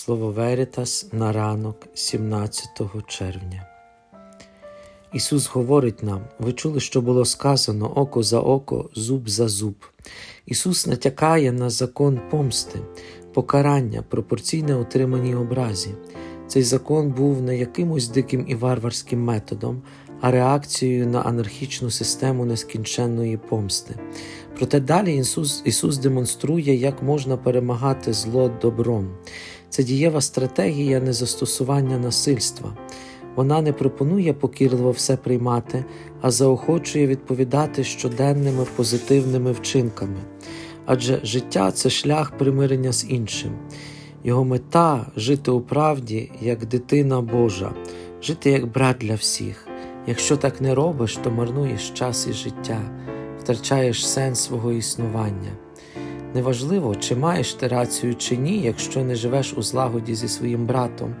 Слово Веритас на ранок 17 червня. Ісус говорить нам: ви чули, що було сказано око за око, зуб за зуб. Ісус натякає на закон помсти, покарання, пропорційне отриманій образі. Цей закон був не якимось диким і варварським методом, а реакцією на анархічну систему нескінченної помсти. Проте далі Ісус, Ісус демонструє, як можна перемагати зло добром. Це дієва стратегія незастосування насильства. Вона не пропонує покірливо все приймати, а заохочує відповідати щоденними позитивними вчинками. Адже життя це шлях примирення з іншим. Його мета жити у правді як дитина Божа, жити як брат для всіх. Якщо так не робиш, то марнуєш час і життя, втрачаєш сенс свого існування. Неважливо, чи маєш ти рацію чи ні, якщо не живеш у злагоді зі своїм братом,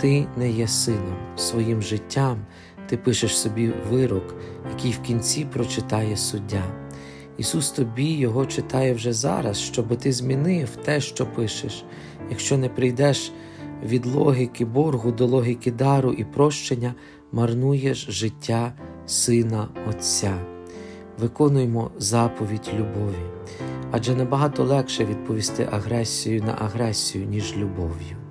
ти не є сином. Своїм життям ти пишеш собі вирок, який в кінці прочитає суддя. Ісус тобі його читає вже зараз, щоби ти змінив те, що пишеш. Якщо не прийдеш від логіки боргу до логіки дару і прощення, марнуєш життя Сина Отця. Виконуймо заповідь любові, адже набагато легше відповісти агресію на агресію, ніж любов'ю.